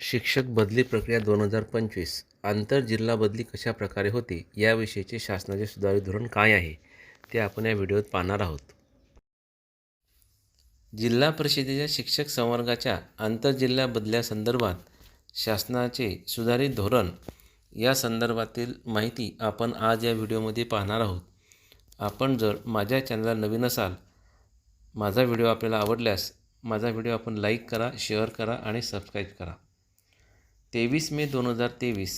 शिक्षक बदली प्रक्रिया दोन हजार पंचवीस आंतरजिल्हा बदली कशा प्रकारे होते याविषयीचे शासनाचे सुधारित धोरण काय आहे ते आपण या व्हिडिओत पाहणार आहोत. जिल्हा परिषदेच्या शिक्षक संवर्गाच्या आंतरजिल्हा बदल्यासंदर्भात शासनाचे सुधारित धोरण या संदर्भातील माहिती आपण आज या व्हिडिओमध्ये पाहणार आहोत. आपण जर माझ्या चॅनलला नवीन असाल माझा व्हिडिओ आपल्याला आवडल्यास माझा व्हिडिओ आपण लाईक करा शेअर करा आणि सबस्क्राईब करा. तेवीस मे दोन हजार तेवीस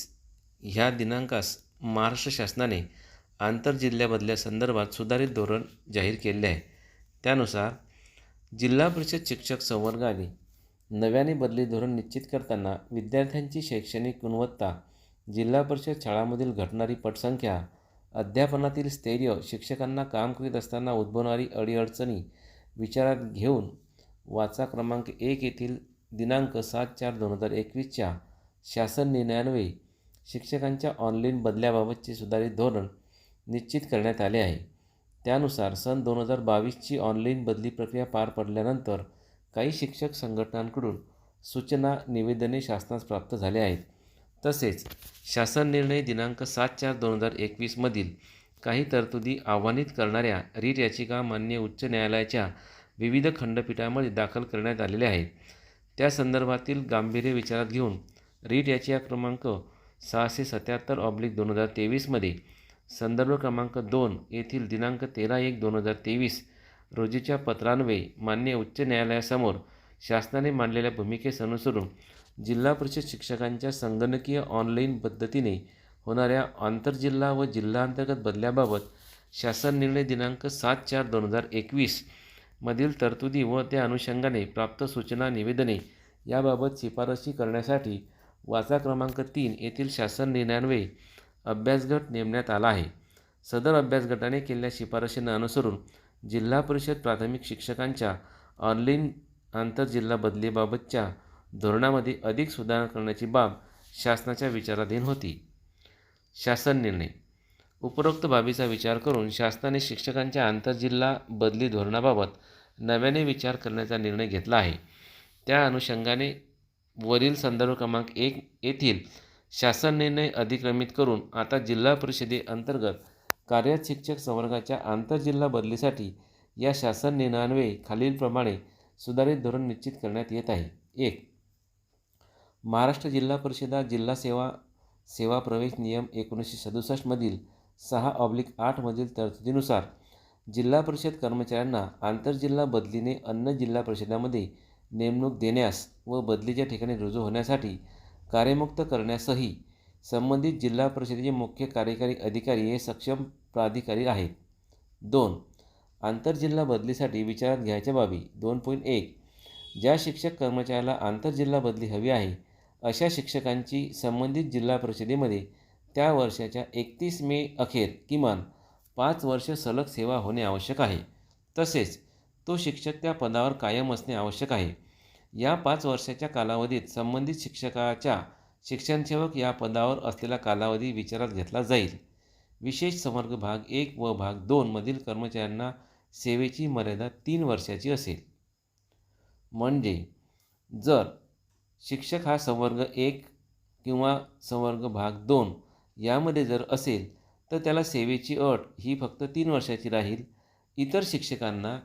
ह्या दिनांकास महाराष्ट्र शासनाने आंतरजिल्ह्या बदल्यासंदर्भात सुधारित धोरण जाहीर केले आहे. त्यानुसार जिल्हा परिषद शिक्षक संवर्गाने नव्याने बदली धोरण निश्चित करताना विद्यार्थ्यांची शैक्षणिक गुणवत्ता जिल्हा परिषद शाळांमधील घटणारी पटसंख्या अध्यापनातील स्थैर्य शिक्षकांना काम करीत असताना उद्भवणारी अडीअडचणी विचारात घेऊन वाचा क्रमांक एक येथील दिनांक सात चार दोन हजार एकवीसच्या शासन निर्णयान्वये शिक्षकांच्या ऑनलाईन बदल्याबाबतचे सुधारित धोरण निश्चित करण्यात आले आहे. त्यानुसार सन दोन हजार बावीसची ऑनलाईन बदली प्रक्रिया पार पडल्यानंतर काही शिक्षक संघटनांकडून सूचना निवेदने शासनास प्राप्त झाले आहेत. तसेच शासन निर्णय दिनांक सात चार दोन हजार एकवीसमधील काही तरतुदी आव्हानित करणाऱ्या रीट याचिका मान्य उच्च न्यायालयाच्या विविध खंडपीठामध्ये दाखल करण्यात आलेल्या आहेत. त्या संदर्भातील गांभीर्य विचारात घेऊन रीट याचिका क्रमांक सहाशे सत्याहत्तर ऑब्लिक दोन हजार तेवीसमध्ये संदर्भ क्रमांक दोन येथील दिनांक तेरा एक दोन हजार तेवीस रोजीच्या पत्रान्वये मान्य उच्च न्यायालयासमोर शासनाने मांडलेल्या भूमिकेस अनुसरून जिल्हा परिषद शिक्षकांच्या संगणकीय ऑनलाईन पद्धतीने होणाऱ्या आंतरजिल्हा व जिल्हांतर्गत बदल्याबाबत शासन निर्णय दिनांक सात चार दोन हजार एकवीस मधील तरतुदी व त्या अनुषंगाने प्राप्त सूचना निवेदने याबाबत शिफारशी करण्यासाठी वाचा क्रमांक तीन येथील शासन निर्णयान्वये अभ्यासगट नेमण्यात आला आहे. सदर अभ्यासगटाने केलेल्या शिफारशींना अनुसरून जिल्हा परिषद प्राथमिक शिक्षकांच्या ऑनलाईन आंतरजिल्हा बदलीबाबतच्या धोरणामध्ये अधिक सुधारणा करण्याची बाब शासनाच्या विचाराधीन होती. शासन निर्णय. उपरोक्त बाबीचा विचार करून शासनाने शिक्षकांच्या आंतरजिल्हा बदली धोरणाबाबत नव्याने विचार करण्याचा निर्णय घेतला आहे. त्या अनुषंगाने वरील संदर्भ क्रमांक एक येथील शासन निर्णय अधिक्रमित करून आता जिल्हा परिषदेअंतर्गत कार्यरत शिक्षक संवर्गाच्या आंतरजिल्हा बदलीसाठी या शासन निर्णयान्वये खालीलप्रमाणे सुधारित धोरण निश्चित करण्यात येत आहे. एक महाराष्ट्र जिल्हा परिषदा जिल्हा सेवा सेवा प्रवेश नियम एकोणीसशे सदुसष्टमधील सहा ऑब्लिक आठमधील तरतुदीनुसार जिल्हा परिषद कर्मचाऱ्यांना आंतरजिल्हा बदलीने अन्य जिल्हा परिषदामध्ये नेमणूक देण्यास व बदलीच्या ठिकाणी रुजू होण्यासाठी कार्यमुक्त करण्यासही संबंधित जिल्हा परिषदेचे मुख्य कार्यकारी अधिकारी हे सक्षम प्राधिकारी आहेत. दोन आंतरजिल्हा बदलीसाठी विचारात घ्यायच्या बाबी. दोन पॉईंट एक ज्या शिक्षक कर्मचाऱ्याला आंतरजिल्हा बदली हवी आहे अशा शिक्षकांची संबंधित जिल्हा परिषदेमध्ये त्या वर्षाच्या एकतीस मे अखेर किमान पाच वर्ष सलग सेवा होणे आवश्यक आहे. तसेच तो शिक्षक त्या पदावर कायम असणे आवश्यक आहे. या पाच वर्षाच्या कालावधीत संबंधित शिक्षकाच्या शिक्षणसेवक या पदावर असलेला कालावधी विचारात घेतला जाईल. विशेष संवर्ग भाग एक व भाग दोनमधील कर्मचाऱ्यांना सेवेची मर्यादा तीन वर्षाची असेल. म्हणजे जर शिक्षक हा संवर्ग एक किंवा संवर्ग भाग दोन यामध्ये जर असेल तर त्याला सेवेची अट ही फक्त तीन वर्षाची राहील. इतर शिक्षकांना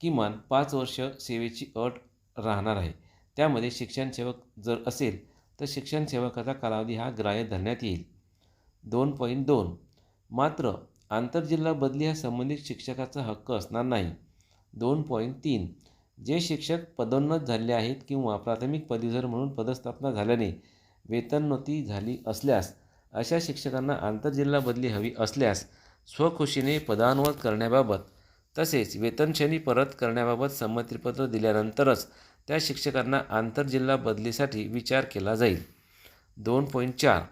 किमान पाच वर्ष सेवेची अट राहणार आहे. त्यामध्ये शिक्षणसेवक जर असेल तर शिक्षणसेवकाचा कालावधी हा ग्राह्य धरण्यात येईल. दोन पॉईंट दोन. मात्र आंतरजिल्हा बदली हा संबंधित शिक्षकाचा हक्क असणार नाही. दोन पॉईंट तीन. जे शिक्षक पदोन्नत झाले आहेत किंवा प्राथमिक पदवीधर म्हणून पदस्थापना झाल्याने वेतनोती झाली असल्यास अशा शिक्षकांना आंतरजिल्हा बदली हवी असल्यास स्वखुशीने पदानुवाद करण्याबाबत तसेच वेतनश्रेणी परत करण्याबाबत संमतीपत्र दिल्यानंतरच त्या शिक्षकांना आंतरजिल्हा बदलीसाठी विचार केला जाईल. दोन पॉईंट चार.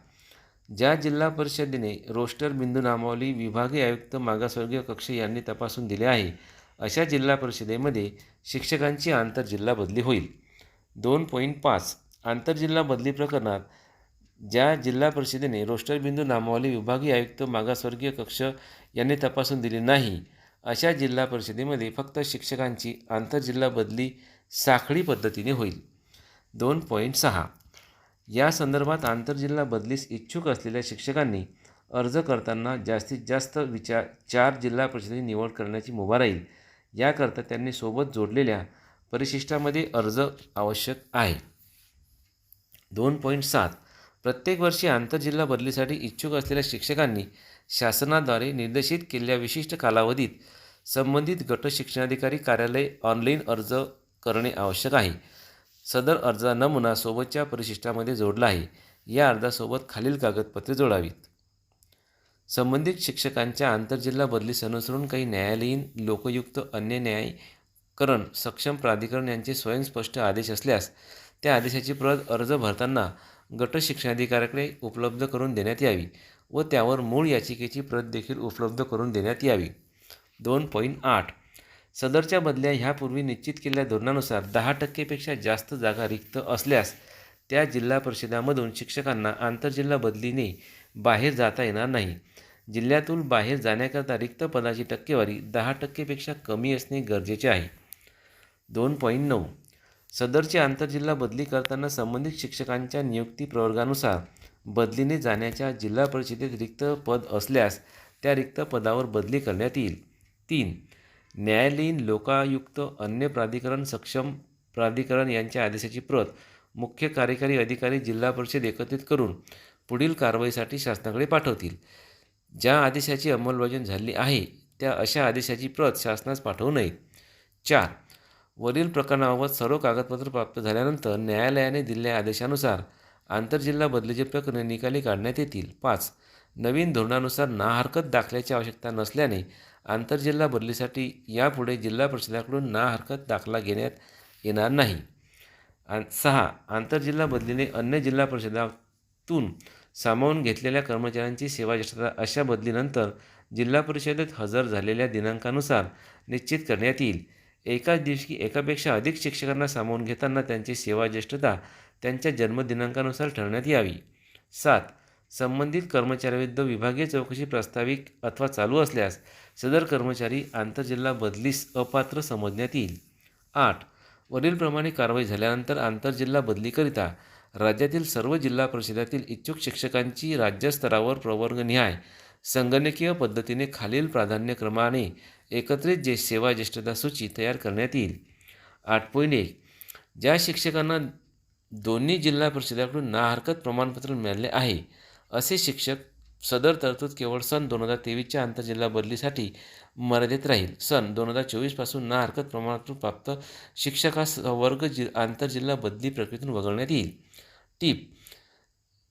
ज्या जिल्हा परिषदेने रोस्टर बिंदू नामावली विभागीय आयुक्त मागासवर्गीय कक्ष यांनी तपासून दिले आहे अशा जिल्हा परिषदेमध्ये शिक्षकांची आंतरजिल्हा बदली होईल. दोन पॉईंट पाच. आंतरजिल्हा बदली प्रकरणात ज्या जिल्हा परिषदेने रोस्टर बिंदू नामावली विभागीय आयुक्त मागासवर्गीय कक्ष यांनी तपासून दिली नाही अशा जिल्हा परिषदेमध्ये फक्त शिक्षकांची आंतरजिल्हा बदली साखळी पद्धतीने होईल. दोन पॉईंट सहा. या संदर्भात आंतरजिल्हा बदलीस इच्छुक असलेल्या शिक्षकांनी अर्ज करताना जास्तीत जास्त विचार चार जिल्हा परिषदेची निवड करण्याची मुभा राहील. याकरता त्यांनी सोबत जोडलेल्या परिशिष्टामध्ये अर्ज आवश्यक आहे. दोन पॉईंट सात. प्रत्येक वर्षी आंतरजिल्हा बदलीसाठी इच्छुक असलेल्या शिक्षकांनी शासनाद्वारे निर्देशित केलेल्या विशिष्ट कालावधीत संबंधित गट शिक्षणाधिकारी कार्यालय ऑनलाईन अर्ज करणे आवश्यक आहे. सदर अर्जाचा नमुना सोबतच्या परिशिष्टामध्ये जोडला आहे. या अर्जासोबत खालील कागदपत्रे जोडावीत. संबंधित शिक्षकांच्या आंतरजिल्हा बदलीस अनुसरून काही न्यायालयीन लोकयुक्त अन्य न्यायकरण सक्षम प्राधिकरण यांचे स्वयंस्पष्ट आदेश असल्यास त्या आदेशाची प्रत अर्ज भरताना गट शिक्षणाधिकाऱ्याकडे उपलब्ध करून देण्यात यावी. व त्यावर मूळ याचिकेची प्रत देखील उपलब्ध करून देण्यात यावी. दोन पॉईंट आठ. सदरच्या बदल्या ह्यापूर्वी निश्चित केलेल्या धोरणानुसार दहा टक्केपेक्षा जास्त जागा रिक्त असल्यास त्या जिल्हा परिषदामधून शिक्षकांना आंतरजिल्हा बदलीने बाहेर जाता येणार नाही. जिल्ह्यातून बाहेर जाण्याकरता रिक्त पदाची टक्केवारी दहा टक्केपेक्षा कमी असणे गरजेचे आहे. दोन पॉईंट नऊ. सदरची आंतरजिल्हा बदली करताना संबंधित शिक्षकांच्या नियुक्ती प्रवर्गानुसार बदलीने जाण्याच्या जिल्हा परिषदेत रिक्त पद असल्यास त्या रिक्त पदावर बदली करण्यात येईल. तीन. न्यायालयीन लोकायुक्त अन्य प्राधिकरण सक्षम प्राधिकरण यांच्या आदेशाची प्रत मुख्य कार्यकारी अधिकारी जिल्हा परिषद एकत्रित करून पुढील कारवाईसाठी शासनाकडे पाठवतील. ज्या आदेशाची अंमलबजावणी झाली आहे त्या अशा आदेशाची प्रत शासनास पाठवू नये. चार. वरील प्रकरणाबाबत सर्व कागदपत्र प्राप्त झाल्यानंतर न्यायालयाने दिलेल्या आदेशानुसार आंतरजिल्हा बदलीचे प्रकरणे निकाली काढण्यात येतील. पाच. नवीन धोरणानुसार ना हरकत दाखल्याची आवश्यकता नसल्याने आंतरजिल्हा बदलीसाठी यापुढे जिल्हा परिषदाकडून ना हरकत दाखला घेण्यात येणार नाही. आणि सहा. आंतरजिल्हा बदलीने अन्य जिल्हा परिषदातून सामावून घेतलेल्या कर्मचाऱ्यांची सेवाज्येष्ठता अशा बदलीनंतर जिल्हा परिषदेत हजर झालेल्या दिनांकानुसार निश्चित करण्यात येईल. एकाच दिवशी एकापेक्षा अधिक शिक्षकांना सामावून घेताना त्यांची सेवाज्येष्ठता त्यांच्या जन्मदिनांकानुसार ठरवण्यात यावी. सात. संबंधित कर्मचाऱ्याविरुद्ध विभागीय चौकशी प्रस्ताविक अथवा चालू असल्यास सदर कर्मचारी आंतरजिल्हा बदलीस अपात्र समजण्यात येईल. आठ. वरीलप्रमाणे कारवाई झाल्यानंतर आंतरजिल्हा बदलीकरिता राज्यातील सर्व जिल्हा परिषदातील इच्छुक शिक्षकांची राज्यस्तरावर प्रवर्गनिहाय संगणकीय पद्धतीने खालील प्राधान्यक्रमाने एकत्रित जे सेवा ज्येष्ठता सूची तयार करण्यात येईल. आठ पॉईंट एक. ज्या शिक्षकांना दोन्ही जिल्हा परिषदाकडून ना हरकत प्रमाणपत्र मिळाले आहे. असे शिक्षक सदर तरतूद केवळ सन दोन हजार तेवीसच्या आंतरजिल्हा बदलीसाठी मर्यादित राहील. सन दोन हजार चोवीसपासून ना हरकत प्रमाणपत्र प्राप्त शिक्षकास वर्ग जि आंतरजिल्हा बदली प्रक्रियेतून वगळण्यात येईल. टीप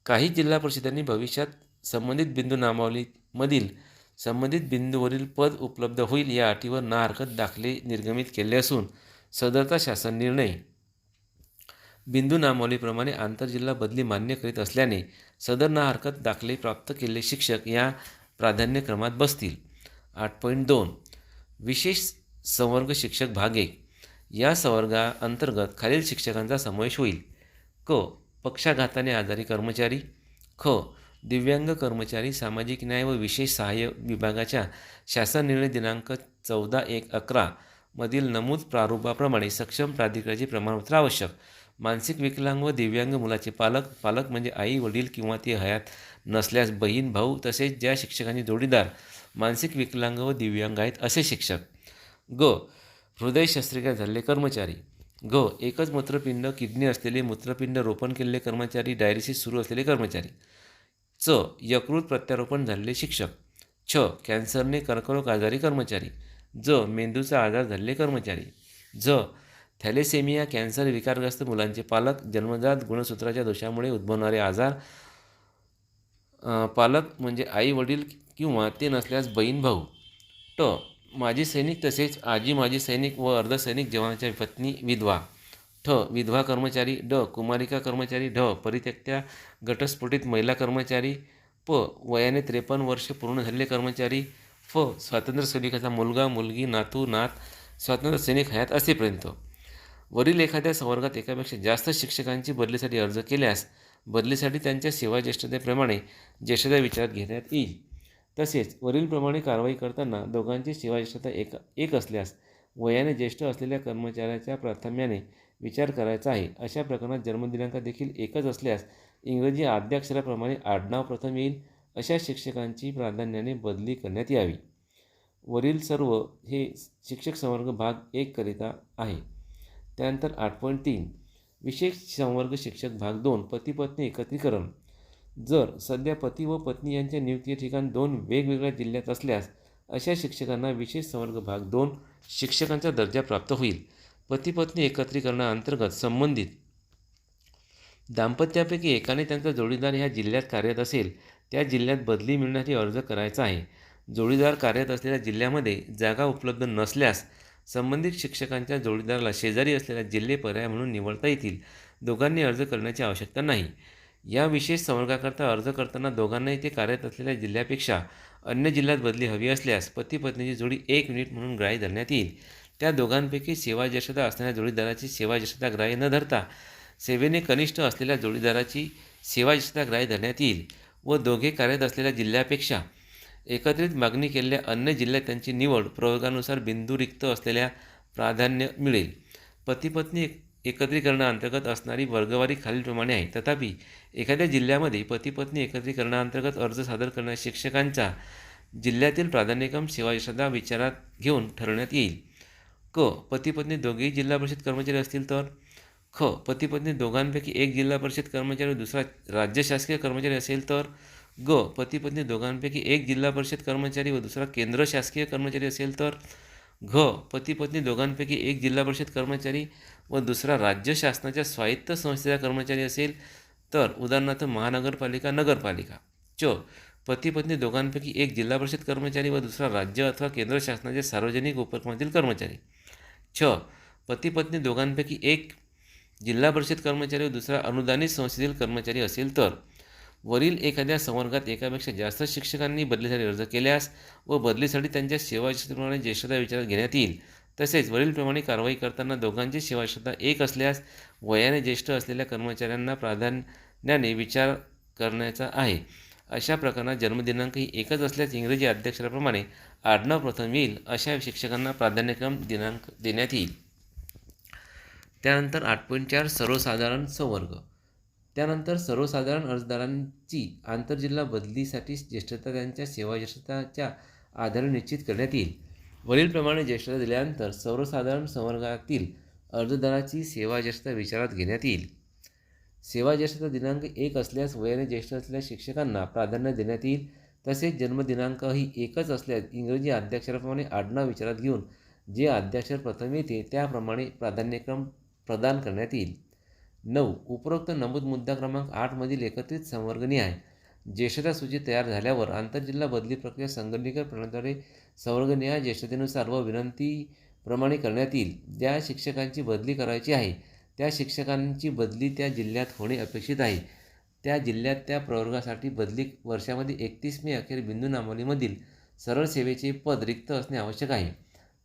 काही जिल्हा परिषदांनी भविष्यात संबंधित बिंदू नामावलीमधील संबंधित बिंदूवरील पद उपलब्ध होईल या अटीवर ना हरकत दाखले निर्गमित केले असून सदरचा शासन निर्णय बिंदू नामावलीप्रमाणे आंतरजिल्हा बदली मान्य करीत असल्याने सदर ना हरकत दाखले प्राप्त केलेले शिक्षक या प्राधान्यक्रमात बसतील. आठ पॉईंट दोन. विशेष संवर्ग शिक्षक भागे. या संवर्गाअंतर्गत खालील शिक्षकांचा समावेश होईल. क. पक्षाघाताने आजारी कर्मचारी. ख. दिव्यांग कर्मचारी सामाजिक न्याय व विशेष सहाय्य विभागाच्या शासन निर्णय दिनांक चौदा एक अकरा मधील नमूद प्रारूपाप्रमाणे सक्षम प्राधिकरणाचे प्रमाणपत्र आवश्यक. मानसिक विकलांग व दिव्यांग मुलाचे पालक पालक म्हणजे आई वडील किंवा ते हयात नसल्यास बहीण भाऊ तसेच ज्या शिक्षकांनी जोडीदार मानसिक विकलांग व दिव्यांग आहेत असे शिक्षक. ग. हृदय शस्त्रक्रिया झालेले कर्मचारी. ग. एकच मूत्रपिंड किडनी असलेले मूत्रपिंड रोपण केलेले कर्मचारी डायलिसिस सुरू असलेले कर्मचारी. च. यकृत प्रत्यारोपण झालेले शिक्षक. छ. कॅन्सरने कर्करोग आजारी कर्मचारी. ज. मेंदूचा आजार झालेले कर्मचारी. झ थॅलेसेमिया कॅन्सर विकारग्रस्त मुलांचे पालक जन्मजात गुणसूत्राच्या दोषामुळे उद्भवणारे आजार पालक म्हणजे आई वडील किंवा ते नसल्यास बहीण भाऊ. ट. माजी सैनिक तसेच आजी माजी सैनिक व अर्धसैनिक जवानाच्या पत्नी विधवा. ठ. विधवा कर्मचारी. ड. कुमारिका कर्मचारी. ढ. परित्यक्त्या घटस्फोटित महिला कर्मचारी. प. वयाने त्रेपन्न वर्ष पूर्ण झालेले कर्मचारी. फ. स्वातंत्र्य सैनिकाचा मुलगा मुलगी नातू नात. स्वातंत्र्य सैनिक हयात असेपर्यंत. वरील एखाद्या संवर्गात एकापेक्षा जास्त शिक्षकांची बदलीसाठी अर्ज केल्यास बदलीसाठी त्यांच्या सेवा ज्येष्ठतेप्रमाणे ज्येष्ठता विचारात घेण्यात येईल. तसेच वरीलप्रमाणे कारवाई करताना दोघांची सेवा ज्येष्ठता एक एक असल्यास वयाने ज्येष्ठ असलेल्या कर्मचाऱ्याच्या प्राथम्याने विचार करायचा आहे. अशा प्रकरणात जन्मदिनांक देखील एकच असल्यास इंग्रजी आद्याक्षराप्रमाणे आडनाव प्रथम येईल. अशा शिक्षकांची प्राधान्याने बदली करण्यात यावी. वरील सर्व हे शिक्षक संवर्ग भाग एक करिता आहे. त्यानंतर आठ पॉईंट तीन. विशेष संवर्ग शिक्षक भाग दोन पती पत्नी एकत्रीकरण. जर सध्या पती व पत्नी यांच्या नियुक्ती ठिकाण दोन वेगवेगळ्या जिल्ह्यात असल्यास अशा शिक्षकांना विशेष संवर्ग भाग दोन शिक्षकांचा दर्जा प्राप्त होईल. पती पत्नी एकत्रीकरणाअंतर्गत संबंधित दाम्पत्यापैकी एकाने त्यांचा जोडीदार ह्या जिल्ह्यात कार्यरत असेल त्या जिल्ह्यात बदली मिळण्यासाठी अर्ज करायचा आहे. जोडीदार कार्यरत असलेल्या जिल्ह्यामध्ये जागा उपलब्ध नसल्यास संबंधित शिक्षकांच्या जोडीदाराला शेजारी असलेल्या जिल्हे पर्याय म्हणून निवडता येतील. दोघांनी अर्ज करण्याची आवश्यकता नाही. या विशेष संवर्गाकरता अर्ज करताना दोघांनाही ते कार्यरत असलेल्या जिल्ह्यापेक्षा अन्य जिल्ह्यात बदली हवी असल्यास पती पत्नीची जोडी एक युनिट म्हणून ग्राह्य धरण्यात येईल. त्या दोघांपैकी सेवाज्येष्ठता असणाऱ्या जोडीदाराची सेवाज्येष्ठता ग्राह्य न धरता सेवेने कनिष्ठ असलेल्या जोडीदाराची सेवाज्येष्ठता ग्राह्य धरण्यात येईल व दोघे कार्यरत असलेल्या जिल्ह्यापेक्षा एकत्रित मागणी केलेल्या अन्य जिल्ह्यात त्यांची निवड प्रयोगानुसार बिंदू रिक्त असलेल्या प्राधान्य मिळेल. पतीपत्नी एकत्रीकरणाअंतर्गत असणारी वर्गवारी खालीलप्रमाणे आहे. तथापि एखाद्या जिल्ह्यामध्ये पतीपत्नी एकत्रीकरणाअंतर्गत अर्ज सादर करणाऱ्या शिक्षकांचा जिल्ह्यातील प्राधान्यक्रम सेवायशदा विचारात घेऊन ठरवण्यात येईल. क. पतीपत्नी दोघेही जिल्हा परिषद कर्मचारी असतील तर? ख. पतीपत्नी दोघांपैकी एक जिल्हा परिषद कर्मचारी दुसरा राज्य शासकीय कर्मचारी असेल तर? ग पती पत्नी दोघांपैकी एक जिल्हा परिषद कर्मचारी व दुसरा केंद्र शासकीय कर्मचारी असेल तर? घ पती पत्नी दोघांपैकी एक जिल्हा परिषद कर्मचारी व दुसरा राज्य शासनाच्या स्वायत्त संस्थेचा कर्मचारी असेल तर? उदाहरणार्थ महानगरपालिका नगरपालिका. च पती पत्नी दोघांपैकी एक जिल्हा परिषद कर्मचारी व दुसरा राज्य अथवा केंद्र शासनाचे सार्वजनिक उपक्रमातील कर्मचारी. छ पती पत्नी दोघांपैकी एक जिल्हा परिषद कर्मचारी व दुसरा अनुदानित संस्थेतील कर्मचारी असेल तर? वरील एखाद्या संवर्गात एकापेक्षा जास्त शिक्षकांनी बदलीसाठी अर्ज केल्यास व बदलीसाठी त्यांच्या सेवाप्रमाणे ज्येष्ठता विचारात घेण्यात येईल. तसेच वरीलप्रमाणे कारवाई करताना दोघांची सेवाश्रद्धा एक असल्यास वयाने ज्येष्ठ असलेल्या कर्मचाऱ्यांना प्राधान्याने विचार करण्याचा आहे. अशा प्रकरणात जन्मदिनांक ही एकच असल्यास इंग्रजी अध्यक्षराप्रमाणे आडनाव प्रथम येईल अशा शिक्षकांना प्राधान्यक्रम दिनांक देण्यात येईल. त्यानंतर आठ पॉईंट चार सर्वसाधारण संवर्ग. त्यानंतर सर्वसाधारण अर्जदारांची आंतरजिल्हा बदलीसाठी ज्येष्ठता त्यांच्या सेवा ज्येष्ठताच्या आधारे निश्चित करण्यात येईल. वरीलप्रमाणे ज्येष्ठता दिल्यानंतर सर्वसाधारण संवर्गातील अर्जदाराची सेवा ज्येष्ठता विचारात घेण्यात येईल. सेवा ज्येष्ठता दिनांक एक असल्यास वयाने ज्येष्ठ असलेल्या शिक्षकांना प्राधान्य देण्यात येईल. तसेच जन्मदिनांकही एकच असल्यास इंग्रजी आद्याक्षराप्रमाणे आडनाव विचारात घेऊन जे आद्याक्षर प्रथम येते त्याप्रमाणे प्राधान्यक्रम प्रदान करण्यात येईल. नऊ. उपरोक्त नमूद मुद्दा क्रमांक आठमधील एकत्रित संवर्गणी आहे. ज्येष्ठता सूची तयार झाल्यावर आंतरजिल्हा बदली प्रक्रिया संगणकीय प्रणालीद्वारे या ज्येष्ठतेनुसार व विनंतीप्रमाणे करण्यात येईल. ज्या शिक्षकांची बदली करायची आहे त्या शिक्षकांची बदली त्या जिल्ह्यात होणे अपेक्षित आहे. त्या जिल्ह्यात त्या प्रवर्गासाठी बदली वर्षामध्ये एकतीस मे अखेर बिंदू नामावलीमधील सरळ सेवेचे पद रिक्त असणे आवश्यक आहे.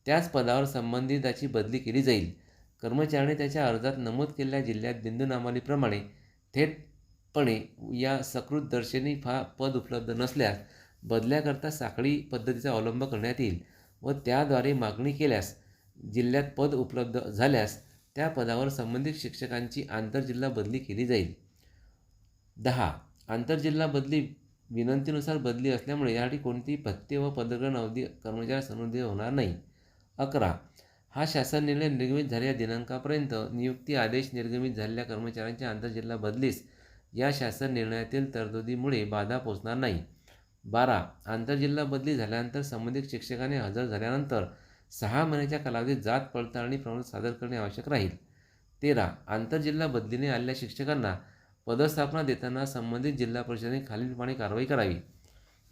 त्याच पदावर संबंधिताची बदली केली जाईल. कर्मचाऱ्याने त्याच्या अर्जात नमूद केलेल्या जिल्ह्यात बिंदूनामालीप्रमाणे थेटपणे या सकृत दर्शनी फा पद उपलब्ध नसल्यास बदल्याकरता साखळी पद्धतीचा अवलंब करण्यात येईल व त्याद्वारे मागणी केल्यास जिल्ह्यात पद उपलब्ध झाल्यास त्या पदावर संबंधित शिक्षकांची आंतरजिल्हा बदली केली जाईल. दहा. आंतरजिल्हा बदली विनंतीनुसार बदली असल्यामुळे यासाठी कोणतीही भत्ते व पदग्रहण अवधी कर्मचाऱ्यास अनुदेय होणार नाही. अकरा. हा शासन निर्णय निर्गमित झालेल्या दिनांकापर्यंत नियुक्ती आदेश निर्गमित झालेल्या कर्मचाऱ्यांच्या आंतरजिल्हा बदलीस. या शासन निर्णयातील तरतुदीमुळे बाधा पोचणार नाही. बारा. आंतरजिल्हा बदली झाल्यानंतर संबंधित शिक्षकाने हजर झाल्यानंतर सहा महिन्याच्या कालावधीत जात पडताळणी प्रमाण सादर करणे आवश्यक राहील. तेरा. आंतरजिल्हा बदलीने आलेल्या शिक्षकांना पदस्थापना देताना संबंधित जिल्हा परिषदेने खालीलप्रमाणे कारवाई करावी.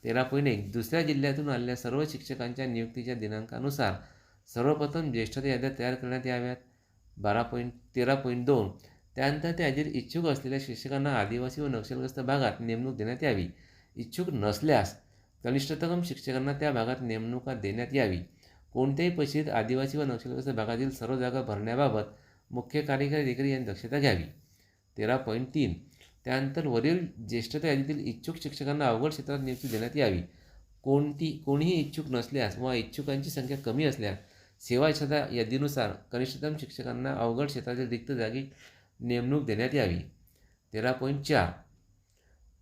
तेरा पॉईंट एक. दुसऱ्या जिल्ह्यातून आलेल्या सर्व शिक्षकांच्या नियुक्तीच्या दिनांकानुसार सर्वप्रथम ज्येष्ठता याद्या तयार करण्यात याव्यात. बारा पॉईंट तेरा पॉईंट दोन. त्यानंतर त्यातील इच्छुक असलेल्या शिक्षकांना आदिवासी व नक्षलग्रस्त भागात नेमणूक देण्यात यावी. इच्छुक नसल्यास कनिष्ठतम शिक्षकांना त्या भागात नेमणुका देण्यात यावी. कोणत्याही परिस्थितीत आदिवासी व नक्षलग्रस्त भागातील सर्व जागा भरण्याबाबत मुख्य कार्यकारी अधिकारी यांनी दक्षता घ्यावी. तेरा पॉईंट तीन. त्यानंतर वरील ज्येष्ठता यादीतील इच्छुक शिक्षकांना अवघड क्षेत्रात नियुक्ती देण्यात यावी. कोणती कोणीही इच्छुक नसल्यास व इच्छुकांची संख्या कमी असल्यास सेवा यशदा यादीनुसार कनिष्ठतम शिक्षकांना अवघड क्षेत्रातील रिक्त जागी नेमणूक देण्यात यावी. तेरा पॉईंट चार.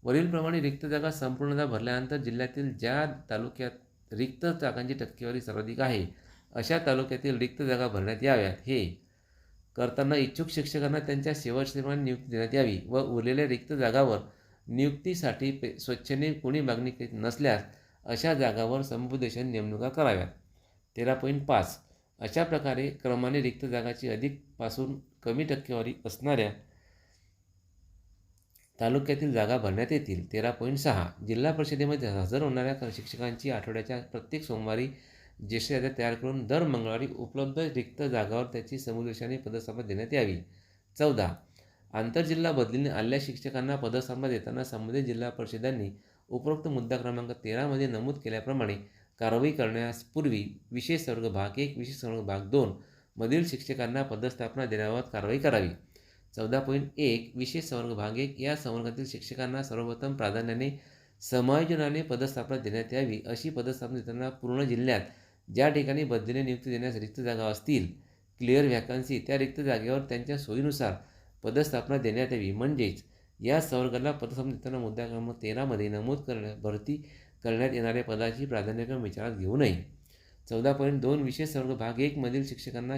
वरीलप्रमाणे रिक्त जागा संपूर्णतः भरल्यानंतर जिल्ह्यातील ज्या तालुक्यात रिक्त जागांची टक्केवारी सर्वाधिक आहे अशा तालुक्यातील रिक्त जागा भरण्यात याव्यात. हे करताना इच्छुक शिक्षकांना त्यांच्या सेवाश्रमाने नियुक्ती देण्यात यावी व उरलेल्या रिक्त जागावर नियुक्तीसाठी पे स्वच्छने कोणी मागणी करीत नसल्यास अशा जागावर समुपदेशन नेमणुका कराव्यात. तेरा पॉईंट पाच. अशा प्रकारे क्रमाने रिक्त जागाची अधिकपासून कमी टक्केवारी असणाऱ्या तालुक्यातील जागा भरण्यात येतील. तेरा पॉईंट सहा. जिल्हा परिषदेमध्ये हजर होणाऱ्या शिक्षकांची आठवड्याच्या प्रत्येक सोमवारी ज्येष्ठ याद्या तयार करून दर मंगळवारी उपलब्ध रिक्त जागावर त्याची समुदेशाने पदस्थापना देण्यात यावी. चौदा. आंतरजिल्हा बदलीने आलेल्या शिक्षकांना पदस्थापना देताना संबंधित जिल्हा परिषदांनी उपरोक्त मुद्दा क्रमांक तेरामध्ये नमूद केल्याप्रमाणे कारवाई करण्यापूर्वी विशेष वर्ग भाग एक विशेष वर्ग भाग दोन मधील शिक्षकांना पदस्थापना देण्याबाबत कारवाई करावी. चौदा पॉईंट एक विशेष संवर्ग भाग एक या संवर्गातील शिक्षकांना सर्वप्रथम प्राधान्याने समायोजनाने पदस्थापना देण्यात यावी अशी पदस्थापना देताना पूर्ण जिल्ह्यात ज्या ठिकाणी बदलीने नियुक्ती देण्यास रिक्त जागा असतील क्लिअर व्हॅकन्सी त्या रिक्त जागेवर त्यांच्या सोयीनुसार पदस्थापना देण्यात यावी. म्हणजेच या संवर्गाला पदस्थापना देताना मुद्दा क्रमांक तेरामध्ये नमूद करण्या भरती करण्यात येणाऱ्या पदाची प्राधान्यक्रम विचारात घेऊ नये? चौदा पॉईंट दोन विशेष संवर्ग भाग एकमधील शिक्षकांना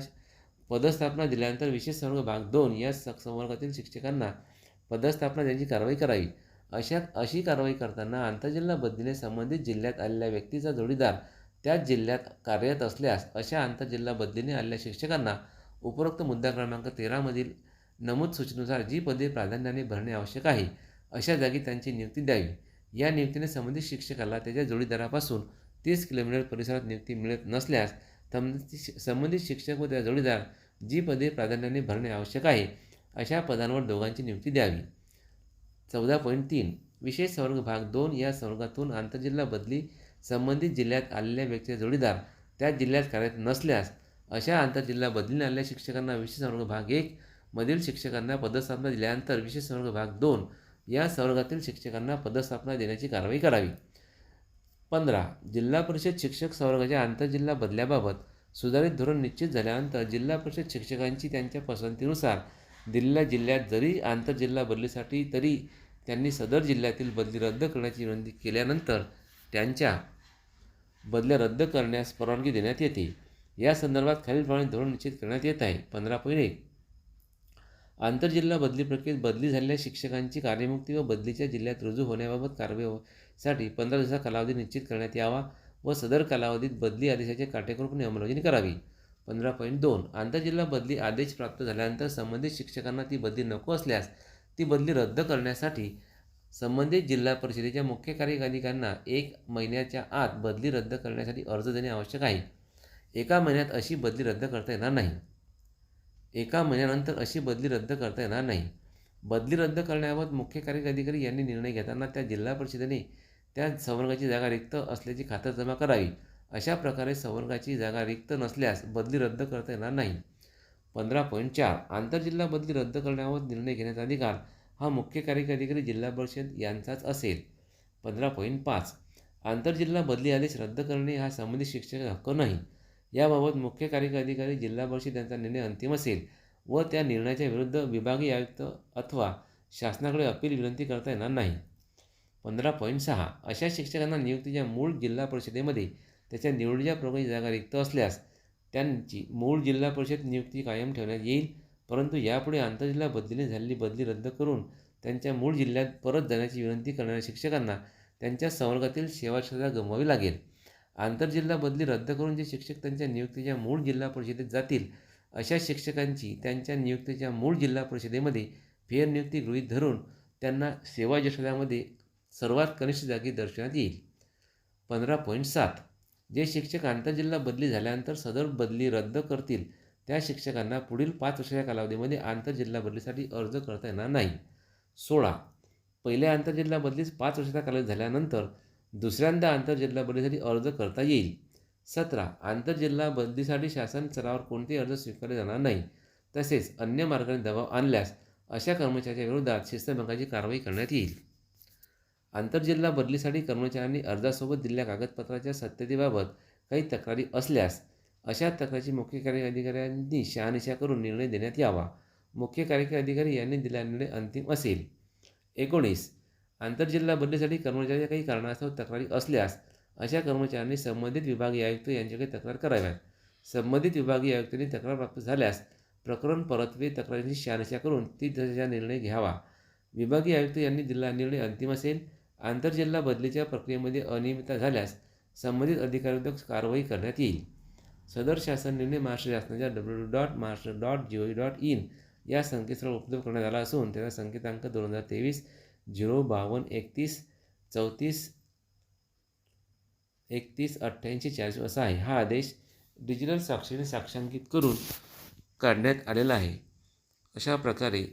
पदस्थापना दिल्यानंतर विशेष संवर्ग भाग दोन या स- संवर्गातील शिक्षकांना पदस्थापना देण्याची कारवाई करावी. अशा अशी कारवाई करताना आंतरजिल्हा बदलीने संबंधित जिल्ह्यात आलेल्या व्यक्तीचा जोडीदार त्याच जिल्ह्यात कार्यरत असल्यास अशा आंतरजिल्हा बदलीने आलेल्या शिक्षकांना उपरोक्त मुद्दा क्रमांक तेरामधील नमूद सूचनेनुसार जी पदे प्राधान्याने भरणे आवश्यक आहे अशा जागी त्यांची नियुक्ती द्यावी. या नियुक्तीने संबंधित शिक्षकाला त्याच्या जोडीदारापासून तीस किलोमीटर परिसरात नियुक्ती मिळत नसल्यास संबंधित संबंधित शिक्षक व त्या जोडीदार जी पदे प्राधान्याने भरणे आवश्यक आहे अशा पदांवर दोघांची नियुक्ती द्यावी. चौदा पॉईंट तीन विशेष संवर्ग भाग दोन या संवर्गातून आंतरजिल्हा बदली संबंधित जिल्ह्यात आलेल्या व्यक्तीचा जोडीदार त्या जिल्ह्यात कार्यरत नसल्यास अशा आंतरजिल्हा बदलीने आलेल्या शिक्षकांना विशेष संवर्ग भाग एक मधील शिक्षकांना पदस्थापना दिल्यानंतर विशेष संवर्ग भाग दोन या संवर्गातील शिक्षकांना पदस्थापना देण्याची कारवाई करावी. पंधरा जिल्हा परिषद शिक्षक संवर्गाच्या आंतरजिल्हा बदल्याबाबत सुधारित धोरण निश्चित झाल्यानंतर जिल्हा परिषद शिक्षकांची त्यांच्या पसंतीनुसार दिलेल्या जिल्ह्यात जरी आंतरजिल्हा बदलीसाठी तरी त्यांनी सदर जिल्ह्यातील बदली रद्द करण्याची विनंती केल्यानंतर त्यांच्या बदल्या रद्द करण्यास परवानगी देण्यात येते. या संदर्भात खालीलप्रमाणे धोरण निश्चित करण्यात येत आहे. पंधरा पॉईंट एक आंतरजिल्हा बदली प्रक्रियेत बदली झालेल्या शिक्षकांची कार्यमुक्ती व बदलीच्या जिल्ह्यात रुजू होण्याबाबत कारवाईसाठी पंधरा दिवसाचा कालावधी निश्चित करण्यात यावा व सदर कालावधीत बदली आदेशाचे काटेकोरपणे अंमलबजावणी करावी. पंधरा पॉईंट दोन. आंतरजिल्हा बदली आदेश प्राप्त झाल्यानंतर संबंधित शिक्षकांना ती बदली नको असल्यास ती बदली रद्द करण्यासाठी संबंधित जिल्हा परिषदेच्या मुख्य कार्यकारी अधिकाऱ्यांना एक महिन्याच्या आत बदली रद्द करण्यासाठी अर्ज देणे आवश्यक आहे. एका महिन्यात अशी बदली रद्द करता येणार नाही. एका महिन्यानंतर अशी बदली रद्द करता येणार नाही. बदली रद्द करण्याबाबत मुख्य कार्यकारी अधिकारी यांनी निर्णय घेताना त्या जिल्हा परिषदेने त्या संवर्गाची जागा रिक्त असल्याची खातरजमा करावी. अशा प्रकारे संवर्गाची जागा रिक्त नसल्यास बदली रद्द करता येणार नाही. पंधरा पॉईंट चार. आंतरजिल्हा बदली रद्द करण्याबाबत निर्णय घेण्याचा अधिकार हा मुख्य कार्यकारी अधिकारी जिल्हा परिषद यांचाच असेल. पंधरा पॉईंट पाच. आंतरजिल्हा बदली आदेश रद्द करणे हा संबंधित शिक्षकाचा हक्क नाही. याबाबत मुख्य कार्यकारी अधिकारी जिल्हा परिषद यांचा निर्णय अंतिम असेल व त्या निर्णयाच्या विरुद्ध विभागीय आयुक्त अथवा शासनाकडे अपील विनंती करता येणार नाही. पंधरा पॉईंट सहा. अशा शिक्षकांना नियुक्तीच्या मूळ जिल्हा परिषदेमध्ये त्याच्या निवडीच्या प्रमुख जागा रिक्त असल्यास त्यांची मूळ जिल्हा परिषद नियुक्ती कायम ठेवण्यात येईल परंतु यापुढे आंतरजिल्हा बदलीने झालेली बदली रद्द करून त्यांच्या मूळ जिल्ह्यात परत जाण्याची विनंती करणाऱ्या शिक्षकांना त्यांच्या संवर्गातील सेवाक्षता गमवावी लागेल. आंतरजिल्हा बदली रद्द करून जे शिक्षक त्यांच्या नियुक्तीच्या मूळ जिल्हा परिषदेत जातील अशा शिक्षकांची त्यांच्या नियुक्तीच्या मूळ जिल्हा परिषदेमध्ये फेरनियुक्ती गृहीत धरून त्यांना सेवा जशदामध्ये सर्वात कनिष्ठ जागी दर्शवण्यात येईल. पंधरा पॉईंट सात. जे शिक्षक आंतरजिल्हा बदली झाल्यानंतर सदर बदली रद्द करतील त्या शिक्षकांना पुढील पाच वर्षाच्या कालावधीमध्ये आंतरजिल्हा बदलीसाठी अर्ज करता येणार नाही. सोळा. पहिल्या आंतरजिल्हा बदलीस पाच वर्षाचा कालावधी झाल्यानंतर दुसऱ्यांदा आंतरजिल्हा बदलीसाठी अर्ज करता येईल. सतरा आंतरजिल्हा बदलीसाठी शासन स्तरावर कोणतेही अर्ज स्वीकारले जाणार नाही. तसेच अन्य मार्गाने दबाव आणल्यास अशा कर्मचाऱ्याच्या विरोधात शिस्तभंगाची कारवाई करण्यात येईल. आंतरजिल्हा बदलीसाठी कर्मचाऱ्यांनी अर्जासोबत दिलेल्या कागदपत्राच्या सत्यतेबाबत काही तक्रारी असल्यास अशा तक्रारीची मुख्य कार्यकारी अधिकाऱ्यांनी शहानिशा करून निर्णय देण्यात यावा. मुख्य कार्यकारी अधिकारी यांनी दिलेला निर्णय अंतिम असेल. एकोणीस आंतरजिल्हा बदलीसाठी कर्मचाऱ्याच्या काही कारणास्तव तक्रारी असल्यास अशा कर्मचाऱ्यांनी संबंधित विभागीय आयुक्त यांच्याकडे तक्रार कराव्यात. संबंधित विभागीय आयुक्तांनी तक्रार प्राप्त झाल्यास प्रकरण परतवे तक्रारीची शहानिशा करून ती त्याचा निर्णय घ्यावा. विभागीय आयुक्त यांनी दिलेला निर्णय अंतिम असेल. आंतरजिल्हा बदलीच्या प्रक्रियेमध्ये अनियमितता झाल्यास संबंधित अधिकाऱ्यांविरुद्ध कारवाई करण्यात येईल. सदर शासन निर्णय महाराष्ट्र शासनाच्या W dot Maharashtra dot G O dot in या संकेतस्थळावर उपलब्ध करण्यात आला असून त्याचा संकेतांक दोन हजार तेवीस झिरो बावन्न एकतीस चौतीस एकतीस अठ्ठ्याऐंशी चाळीस असा आहे. हा आदेश डिजिटल साक्षीने साक्षांकित करून काढण्यात आलेला आहे. अशा प्रकारे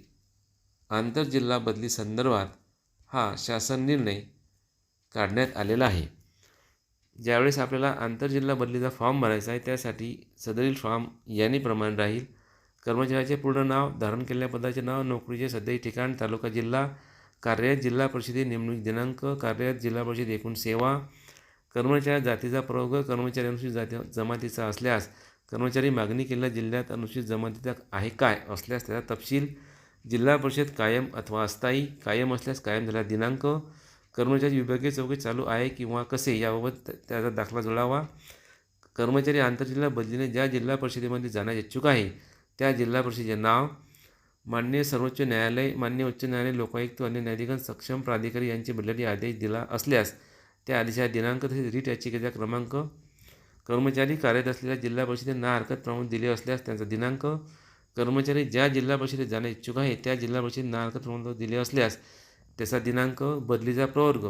आंतरजिल्हा बदली संदर्भात हा शासन निर्णय काढण्यात आलेला आहे. ज्यावेळेस आपल्याला आंतरजिल्हा बदलीचा फॉर्म भरायचा आहे त्यासाठी सदरील फॉर्म यानेप्रमाणे राहील. कर्मचाऱ्याचे पूर्ण नाव धारण केलेल्या पदाचे नाव नोकरीचे सध्याचे ठिकाण तालुका जिल्हा कार्यरत जिल्हा परिषदे नेमणूक दिनांक कार्यरत जिल्हा परिषद एकूण सेवा कर्मचारी जातीचा प्रवर्ग कर्मचारी अनुसूचित जाती जमातीचा असल्यास कर्मचारी मागणी केलेल्या जिल्ह्यात अनुसूचित जमातीचा आहे काय असल्यास त्याचा तपशील जिल्हा परिषद कायम अथवा अस्थायी कायम असल्यास कायम झालेला दिनांक कर्मचारी विभागीय चौकशी चालू आहे किंवा कसे याबाबत त्याचा दाखला जुळावा कर्मचारी आंतरजिल्हा बदलीने ज्या जिल्हा परिषदेमध्ये जाण्यास इच्छुक आहे त्या जिल्हा परिषदेचे नाव मान्य सर्वोच्च न्यायालय मान्य उच्च न्यायालय लोकायुक्त अन्य न्यायाधिकरण सक्षम प्राधिकारी यांचे भरलेली आदेश दिला असल्यास त्या आदेशाचा दिनांक तसेच रीट याचिकेचा क्रमांक कर्मचारी कार्यरत असलेल्या जिल्हा परिषदेने ना हरकत प्रमाण दिले असल्यास त्यांचा दिनांक कर्मचारी ज्या जिल्हा परिषदेत जाणे इच्छुक आहे त्या जिल्हा परिषदेत ना हरकत प्रमाणपत्र दिले असल्यास त्याचा दिनांक बदलीचा प्रवर्ग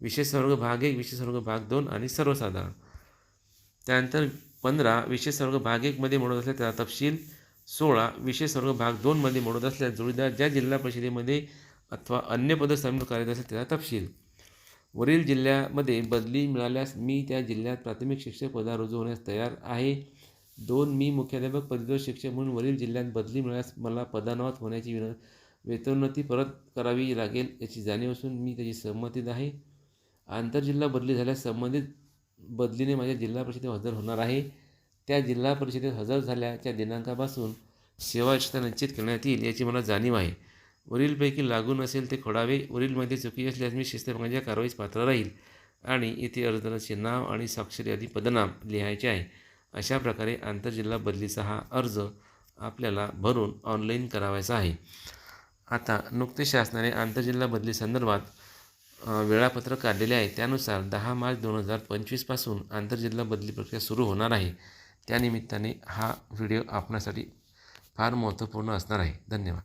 विशेष वर्ग भाग एक विशेष वर्ग भाग दोन आणि सर्वसाधारण. त्यानंतर पंधरा विशेष वर्ग भाग एकमध्ये मोडत असल्यास त्याचा तपशील सोळा विशेष वर्ग भाग दोनमध्ये मोडत असल्यास जोडीदार ज्या जिल्हा परिषदेमध्ये अथवा अन्य पद सामील कार्यरत असेल त्याचा तपशील. वरील जिल्ह्यामध्ये बदली मिळाल्यास मी त्या जिल्ह्यात प्राथमिक शिक्षक पदा रुजू होण्यास तयार आहे. दोन मी मुख्याध्यापक पदवीधर शिक्षक म्हणून वरील जिल्ह्यात बदली मिळाल्यास मला पदान्नत होण्याची विन वेतोन्नती परत करावी लागेल याची जाणीव असून मी त्याची सहमतीत आहे. आंतरजिल्हा बदली झाल्यास संबंधित बदलीने माझ्या जिल्हा परिषदेत हजर होणार आहे. त्या जिल्हा परिषदेत हजर झाल्याच्या दिनांकापासून सेवा इच्छा निश्चित करण्यात येईल याची मला जाणीव आहे. वरीलपैकी लागू नसेल ते खोडावे वरीलमध्ये चुकी असल्यास मी शिस्तभंगाच्या कारवाईस पात्र राहील आणि येथे अर्जदाराचे नाव आणि स्वाक्षरी आदी पदनाम लिहायचे आहे. अशा प्रकारे आंतरजिल्हा बदलीचा हा अर्ज आपल्याला भरून ऑनलाईन करावायचा आहे. आता नुकतेच शासनाने आंतरजिल्हा बदली संदर्भात वेळापत्रक काढलेले आहे. त्यानुसार दहा मार्च दोन हजार पंचवीसपासून आंतरजिल्हा बदली प्रक्रिया सुरू होणार आहे. त्यानिमित्ताने हा व्हिडिओ आपणासाठी फार महत्त्वपूर्ण असणार आहे. धन्यवाद.